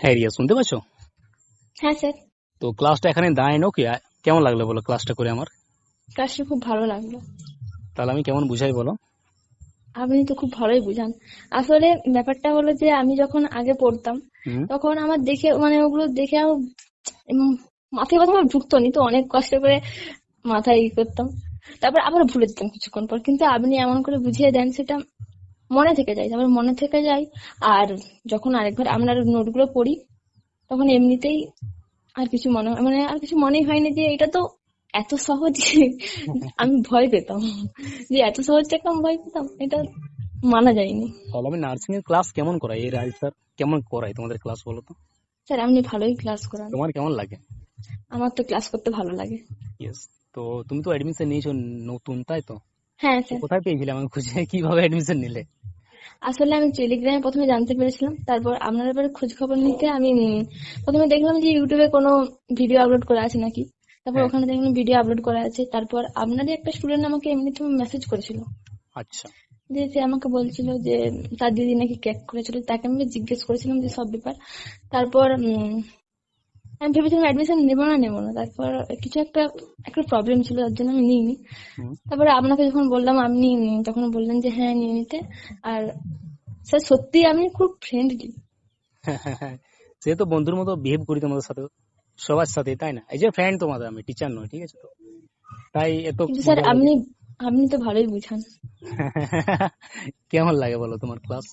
হ্যাঁ রিয়া শুনতে পাচ্ছ? হ্যাঁ স্যার। তো ক্লাসটা এখানে দাঁড়ায় কি? কেমন লাগল বলো ক্লাসটা করে আমার? ক্লাসটা খুব ভালো লাগল। তাহলে আমি কেমন বুঝাই বলো? আপনি তো খুব ভালোই বুঝান। আসলে ব্যাপারটা হলো যে আমি যখন আগে পড়তাম তখন আমার দেখে মানে ওগুলো দেখে মাথায় কথা আমার ঢুকতো নি তো অনেক কষ্ট করে মাথায় ই করতাম। তারপর আবার ভুলে দিতাম কিছুক্ষণ পর। কিন্তু আপনি এমন করে বুঝিয়ে দেন সেটা মনে থেকে যায় তারপর মনে থেকে যায় আর যখন আরেকবার আপনার নোটগুলো পড়ি তখন এমনিতেই আর কিছু মনে হয় মানে আর কিছু মনেই হয়নি যে এটা তো এত সহজ আমি ভয় পেতাম যে এত সহজ আমি ভয় পেতাম এটা মানা যায়নি। তাহলে আমি নার্সিং এর ক্লাস কেমন করাই? এই রাজ স্যার কেমন করাই তোমাদের ক্লাস বলো তো? স্যার আপনি ভালোই ক্লাস করান। তোমার কেমন লাগে? আমার তো ক্লাস করতে ভালো লাগে। ইয়েস তো তুমি তো অ্যাডমিশন নিয়েছো নতুন তাই তো? হ্যাঁ স্যার। কোথায় পেয়েছিলে আমাকে খুঁজে? কীভাবে অ্যাডমিশন নিলে? আসলে আমি টেলিগ্রামে প্রথমে জানতে পেরেছিলাম তারপর আপনার ব্যাপারে খোঁজ খবর নিতে আমি প্রথমে দেখলাম যে ইউটিউবে কোনো ভিডিও আপলোড করা আছে নাকি? তারপর হ্যাঁ। ওখানে দেখলাম ভিডিও আপলোড করা আছে তারপর আপনারই একটা স্টুডেন্ট আমাকে এমনিতে মেসেজ করেছিল। আচ্ছা। যে সে আমাকে বলছিল যে তার দিদি নাকি ক্যাক করেছিল তাকে আমি জিজ্ঞেস করেছিলাম যে সব ব্যাপার। তারপর আমি ভেবেছিলাম অ্যাডমিশন নেব না নেব না। তারপর কিছু একটা একটা প্রবলেম ছিল তার জন্য আমি নিইনি। তারপরে আপনাকে যখন বললাম আপনি তখন বললেন যে হ্যাঁ নিয়ে নিতে। আর স্যার সত্যি আপনি খুব ফ্রেন্ডলি সে তো বন্ধুর মতো বিহেভ করি তোমাদের সাথে সবার সাথে তাই না? এই যে ফ্রেন্ড তোমাদের আমি টিচার নয় ঠিক আছে তো? তাই এত স্যার আপনি আপনি তো ভালোই বুঝান। কেমন লাগে বলো তোমার ক্লাস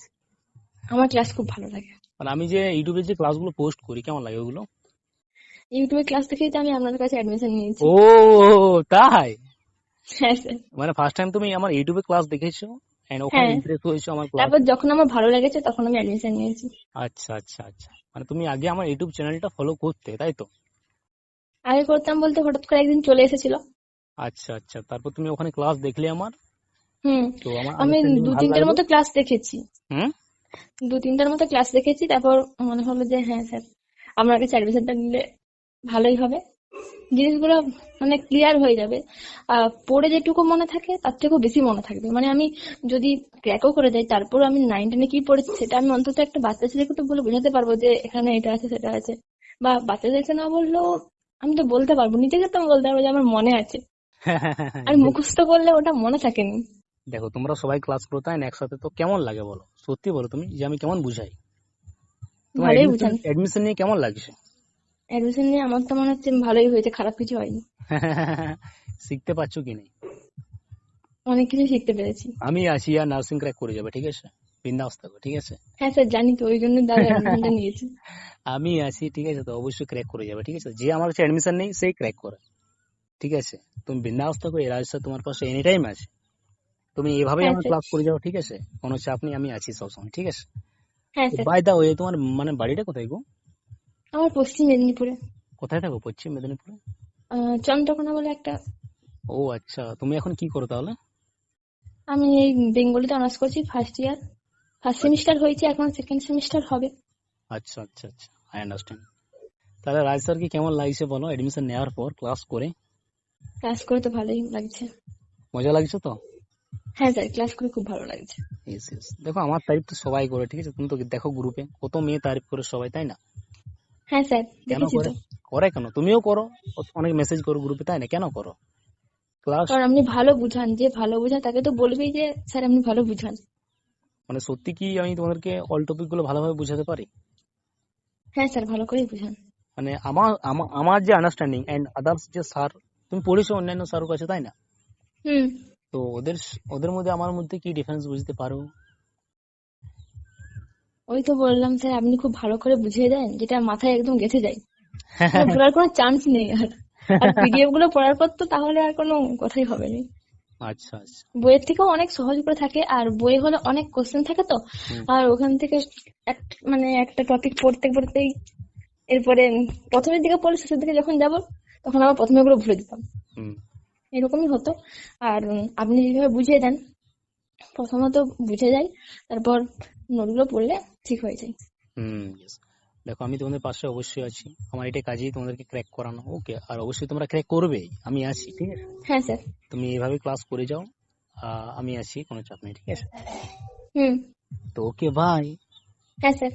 আমার ক্লাস খুব ভালো লাগে। মানে আমি যে ইউটিউবে যে ক্লাসগুলো পোস্ট করি কেমন লাগে ওগুলো? ইউটিউবে ক্লাস দেখেই তো আমি আপনার কাছে অ্যাডমিশন নিয়েছি। ও তাই? হ্যাঁ মানে ফার্স্ট টাইম তুমি আমার ইউটিউবে ক্লাস দেখেছ এন্ড ওখানে হ্যাঁ। ইমপ্রেস হয়েছো আমার ক্লাস তারপর যখন আমার ভালো লেগেছে তখন আমি অ্যাডমিশন নিয়েছি। আচ্ছা আচ্ছা আচ্ছা। মানে তুমি আগে আমার ইউটিউব চ্যানেলটা ফলো করতে তাই তো? আগে করতাম বলতে হঠাৎ করে একদিন চলে এসেছিল। আচ্ছা আচ্ছা। তারপর তুমি ওখানে ক্লাস দেখলে আমার? হুম। তো আমি দু তিনটার মতো ক্লাস দেখেছি। হুম? দু তিনটার মতো ক্লাস দেখেছি তারপর মনে হলো যে হ্যাঁ স্যার। আপনার কাছে অ্যাডমিশনটা নিলে ভালোই হবে। জিনিসগুলো মানে ক্লিয়ার হয়ে যাবে। আহ, পড়ে যেটুকু মনে থাকে তার থেকেও বেশি মনে থাকবে। মানে আমি যদি ক্র্যাকও করে যাই তারপর আমি নাইন টেনে কি পড়েছি সেটা আমি অন্তত একটা বাচ্চা ছেলেকে তো বলে বোঝাতে পারব যে এখানে এটা আছে সেটা আছে। বা বাচ্চাদেরকে না বললেও আমি তো বলতে পারব নিজেকে তো আমি বলতে পারব যে আমার মনে আছে। আর মুখস্থ করলে ওটা মনে থাকেনি। দেখো তোমরা সবাই ক্লাস করো তাই একসাথে তো কেমন লাগে বলো? সত্যি বলো তুমি যে আমি কেমন বুঝাই? তোমার এডমিশন নিয়ে কেমন লাগছে? অ্যাডমিশন নিয়ে আমার তো মনে হচ্ছে ভালোই হয়েছে খারাপ কিছু হয়নি। শিখতে পারছ কি নেই? অনেক কিছু শিখতে পেরেছি। আমি আছি আর নার্সিং ক্র্যাক করে যাবে ঠিক আছে? বিন্দাস থাকো ঠিক আছে? হ্যাঁ স্যার জানি তো ওই জন্য দাদা অ্যাডমিশনটা নিয়েছি। আমি আছি ঠিক আছে তো? অবশ্যই ক্র্যাক করে যাবে ঠিক আছে? যে আমার কাছে এডমিশন নেই সেই ক্র্যাক করে। ঠিক আছে? তুমি বিন্দাস থাকো আজকে তোমার পাশে এনি টাইম আছে। তুমি এভাবেই হ্যাঁ, আমার ক্লাস করে যাও ঠিক আছে? কোনো চাপ নেই আমি আছি সবসময় ঠিক আছে? হ্যাঁ স্যার। বাই দা ওয়ে তোমার মানে বাড়িটা কোথায় গো? আমার পশ্চিম মেদিনীপুরে। কোথায় থাকো? পশ্চিম মেদিনীপুরে? চন্দ্রকোনা বলে একটা। ও আচ্ছা। তুমি এখন কি করো তাহলে? আমি এই বেঙ্গলিতে অনার্স করছি ফার্স্ট ইয়ার ফার্স্ট সেমিস্টার হয়েছে এখন সেকেন্ড সেমিস্টার হবে। আচ্ছা আচ্ছা আচ্ছা। আই আন্ডারস্ট্যান্ড তাহলে রাজ স্যার কি কেমন লাগছে বলো? এডমিশন নেওয়ার পর ক্লাস করে? ক্লাস করে তো ভালোই লাগছে। মজা লাগছে তো? হ্যাঁ স্যার ক্লাস করে খুব ভালো লাগছে। দেখো আমার তারিফ তো সবাই করে ঠিক আছে? তুমি তো দেখো গ্রুপে কত মেয়ে তারিফ করে সবাই তাই না? হ্যাঁ স্যার দেখেছি করে তো। করে? কেন? তুমিও করো। অনেক মেসেজ করো গ্রুপে তাই না? কেন করো? ক্লাস কারণ আপনি ভালো বুঝান যে ভালো বুঝান তাকে তো বলবেই যে স্যার আপনি ভালো বুঝান। মানে সত্যি কি আমি তোমাদেরকে অল টপিকগুলো ভালোভাবে বুঝাতে পারি? হ্যাঁ স্যার ভালো করেই বুঝান। মানে আমার আমার যে আন্ডারস্ট্যান্ডিং এন্ড আদার্স যে স্যার তুমি পড়েছো অন্যান্য স্যারের কাছে তাই না? হুম। তো ওদের ওদের মধ্যে আমার মধ্যে কি ডিফারেন্স বুঝতে পারো? ওই তো বললাম স্যার আপনি খুব ভালো করে বুঝিয়ে দেন যেটা মাথায় একদম গেঁথে যায়। ভোলার কোনো চান্স নেই আর। আর পিডিএফগুলো পড়ার পর তো তাহলে আর কোনো কথাই হবে না। আচ্ছা আচ্ছা। বইয়ের থেকেও অনেক সহজ করে থাকে আর বই হলে অনেক কোশ্চেন থাকে তো। আর ওখান থেকে এক- মানে একটা টপিক পড়তে পড়তেই এরপরে প্রথমের দিকে পড়লে শেষের দিকে যখন যাব তখন আবার প্রথমে গুলো ভুলে যেতাম। হুম। এরকমই হতো। আর আপনি যেভাবে বুঝিয়ে দেন প্রথমত বুঝে যায় তারপর নোটগুলো পড়লে ঠিক হয়ে যায়। হুম দেখো আমি তোমাদের পাশে অবশ্যই আছি। আমার এটা কাজেই তোমাদেরকে ক্র্যাক করানো ওকে আর অবশ্যই তোমরা ক্র্যাক করবে আমি আছি ঠিক আছে? হ্যাঁ স্যার তুমি এভাবে ক্লাস করে যাও। আমি আছি কোনো চাপ নেই ঠিক আছে? হুম। তো ওকে বাই হ্যাঁ স্যার